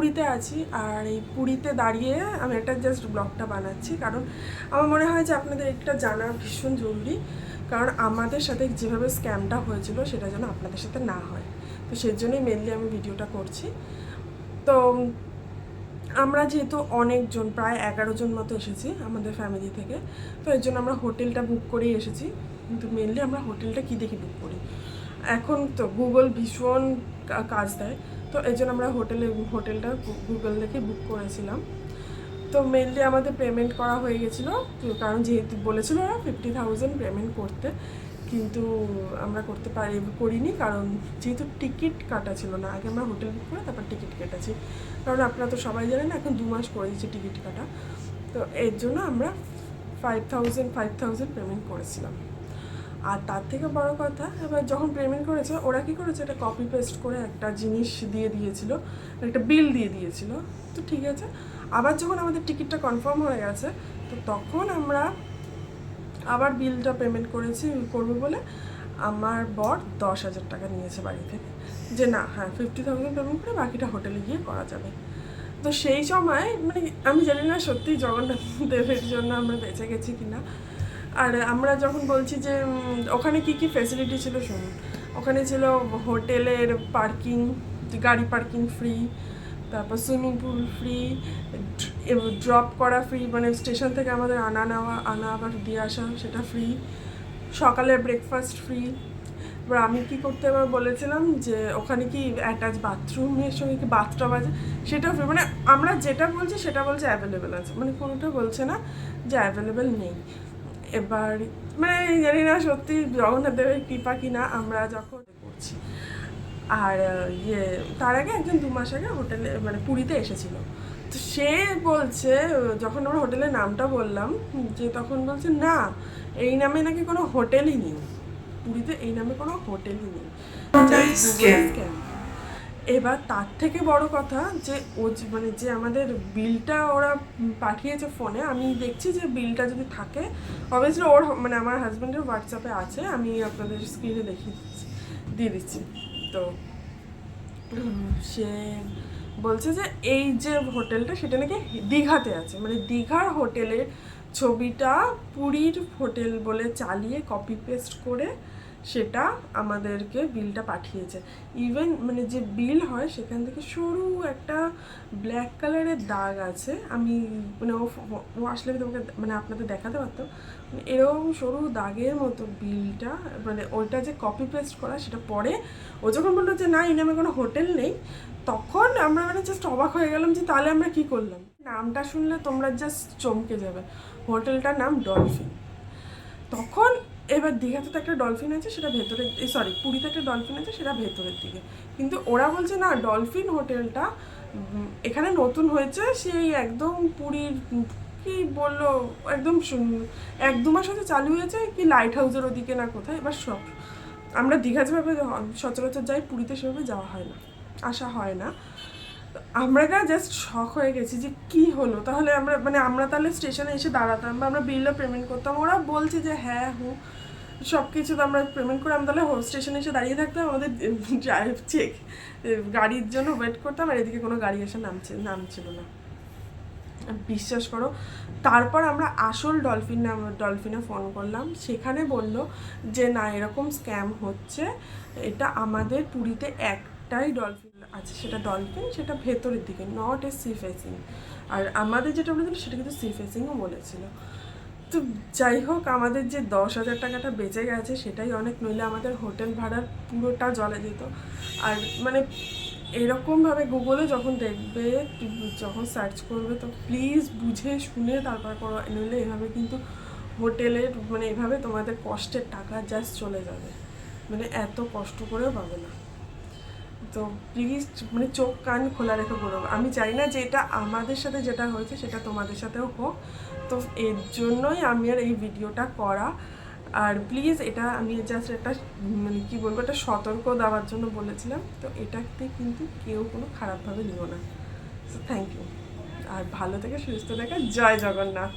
পুরীতে আছি আর এই পুরীতে দাঁড়িয়ে আমি একটা জাস্ট ব্লগটা বানাচ্ছি। কারণ আমার মনে হয় যে আপনাদের একটা জানা ভীষণ জরুরি। কারণ আমাদের সাথে যেভাবে স্ক্যামটা হয়েছিল সেটা যেন আপনাদের সাথে না হয়। তো সেই জন্যই মেনলি আমি ভিডিওটা করছি। তো আমরা যেহেতু অনেকজন, প্রায় এগারো জন মতো এসেছি আমাদের ফ্যামিলি থেকে। তো এর জন্য আমরা হোটেলটা বুক করেই এসেছি। কিন্তু মেনলি আমরা হোটেলটা কী দেখে বুক করি? এখন তো গুগল ভীষণ কাজ দেয়। তো এই জন্য আমরা হোটেলে, হোটেলটা গুগল দেখে বুক করেছিলাম। তো মেনলি আমাদের পেমেন্ট করা হয়ে গেছিল কারণ যেহেতু বলেছিল ওরা ফিফটি থাউজেন্ড পেমেন্ট করতে, কিন্তু আমরা করতে পারি, করিনি, কারণ যেহেতু টিকিট কাটা ছিল না, আগে আমরা হোটেল বুক করে তারপর টিকিট কেটেছি। কারণ আপনারা তো সবাই জানেন এখন দু মাস করে দিচ্ছে টিকিট কাটা। তো এর জন্য আমরা five thousand five thousand payment করেছিলাম। আর তার থেকে বড় কথা, এবার যখন পেমেন্ট করেছে ওরা কি করেছে? একটা কপি পেস্ট করে একটা জিনিস দিয়ে দিয়েছিল, একটা বিল দিয়ে দিয়েছিল। তো ঠিক আছে। আবার যখন আমাদের টিকিটটা কনফার্ম হয়ে গেছে, তো তখন আমরা আবার বিলটা পেমেন্ট করেছি করব বলে আমার বর দশ হাজার টাকা নিয়েছে বাড়ি থেকে। যে না হ্যাঁ ফিফটি থাউজেন্ড পেমেন্ট করে বাকিটা হোটেলে গিয়ে করা যাবে। তো সেই সময় মানে আমি জানি না সত্যি জগন্নাথ দেবের জন্য আমরা বেঁচে গেছি কি না আর আমরা যখন বলছি যে ওখানে কি কি ফেসিলিটি ছিল শুনুন ওখানে ছিল হোটেলের পার্কিং গাড়ি পার্কিং ফ্রি তারপর সুইমিং পুল ফ্রি ড্রপ করা ফ্রি মানে স্টেশন থেকে আমাদের আনা নেওয়া, আনা আবার দিয়ে আসা সেটা ফ্রি সকালের ব্রেকফাস্ট ফ্রি এবার আমি কি করতে এবার বলেছিলাম যে, ওখানে কি অ্যাটাচ বাথরুমের সঙ্গে কি বাথটব আছে? সেটা ফ্রি মানে আমরা যেটা বলছি সেটা বলছে অ্যাভেলেবেল আছে। মানে কোনোটা বলছে না যে অ্যাভেলেবেল নেই। এবার মানে জানি না সত্যি জগন্নাথ দেবের কৃপা কিনা আমরা যখন করছি। আর ইয়ে তার আগে একজন দু মাস আগে হোটেলে মানে পুরীতে এসেছিল। তো সে বলছে যখন আমরা হোটেলের নামটা বললাম যে তখন বলছে না এই নামে নাকি কোনো হোটেলই নেই। পুরীতে এই নামে কোনো হোটেলই নেই। এবার তার থেকে বড় কথা যে ও মানে যে আমাদের বিলটা ওরা পাঠিয়েছে ফোনে আমি দেখছি যে বিলটা যদি থাকে অবভিয়াসলি ওর মানে আমার হাজব্যান্ডের হোয়াটসঅ্যাপে আছে, আমি আপনাদের স্ক্রিনে দেখিয়ে দিচ্ছি, দিয়ে দিচ্ছি। তো সে বলছে যে এই যে হোটেলটা সেটা নাকি দীঘাতে আছে মানে দীঘার হোটেলের ছবিটা পুরীর হোটেল বলে চালিয়ে কপি পেস্ট করে সেটা আমাদেরকে বিলটা পাঠিয়েছে। ইভেন মানে যে বিল হয় সেখান থেকে সরু একটা ব্ল্যাক কালারের দাগ আছে। আমি মানে ও ও আসলে আমি তোমাকে মানে আপনাদের দেখাতে পারতাম। মানে এরকম সরু দাগের মতো বিলটা মানে ওইটা যে কপি পেস্ট করা সেটা পরে ও যখন বলল যে, না, এই কোনো হোটেল নেই, তখন আমরা মানে জাস্ট অবাক হয়ে গেলাম যে, তাহলে আমরা কি করলাম? নামটা শুনলে তোমরা জাস্ট চমকে যাবে। হোটেলটার নাম ডলফিন। তখন এবার দীঘাতে তো একটা ডলফিন আছে, সেটা ভেতরের সরি পুরীতে একটা ডলফিন আছে, সেটা ভেতরের দিকে। কিন্তু ওরা বলছে, না ডলফিন হোটেলটা এখানে নতুন হয়েছে, সেই একদম পুরীর কি বলল, একদম এক দু মাস হতে চালু হয়েছে, কি লাইট হাউসের ওদিকে না কোথায়, এবার সব, আমরা দীঘা যেভাবে, সচরাচর যাই, পুরীতে সেভাবে যাওয়া হয় না, আসা হয় না। আমরা না জাস্ট শখ হয়ে গেছি যে কি হলো? তাহলে আমরা মানে আমরা তাহলে স্টেশনে এসে দাঁড়াতাম বা আমরা বিলটা পেমেন্ট করতাম। ওরা বলছে যে হ্যাঁ হু সব কিছু তো আমরা পেমেন্ট করে আমি তাহলে স্টেশনে এসে দাঁড়িয়ে থাকতাম। আমাদের ড্রাইভ চেক গাড়ির জন্য ওয়েট করতাম আর এদিকে কোনো গাড়ি এসে নামছে, নামছিল না। বিশ্বাস করো। তারপর আমরা আসল ডলফিন ডলফিনে ফোন করলাম। সেখানে বলল যে, না, এরকম স্ক্যাম হচ্ছে। এটা আমাদের পুরীতে একটাই ডলফিন আছে, সেটা ডলফিন সেটা ভেতরের দিকে নট এ সি ফেসিং আর আমাদের যেটা বলেছিল, সেটা কিন্তু সি ফেসিংও বলেছিল। তো যাই হোক, আমাদের যে দশ হাজার টাকাটা বেঁচে গেছে, সেটাই অনেক, নইলে আমাদের হোটেল ভাড়ার পুরোটা জলে যেত। আর মানে এরকমভাবে গুগলে যখন দেখবে, যখন সার্চ করবে, তো প্লিজ বুঝে শুনে তারপর করো, নইলে এভাবে কিন্তু হোটেলের মানে এভাবে তোমাদের কষ্টের টাকা জাস্ট চলে যাবে। মানে এত কষ্ট করেও পাবে না। তো প্লিজ মানে চোখ, কান খোলা রেখে করো আমি চাই না যে এটা আমাদের সাথে যেটা হয়েছে সেটা তোমাদের সাথেও হোক। তো এর জন্যই আমি আর এই ভিডিওটা করা। আর প্লিজ এটা আমি জাস্ট একটা মানে কি বলব, একটা সতর্ক দেওয়ার জন্য বলেছিলাম। তো এটাতে কিন্তু কেউ কোনো খারাপভাবে নিও না। সো থ্যাংক ইউ আর ভালো থেকে, সুস্থ থাকা। জয় জগন্নাথ।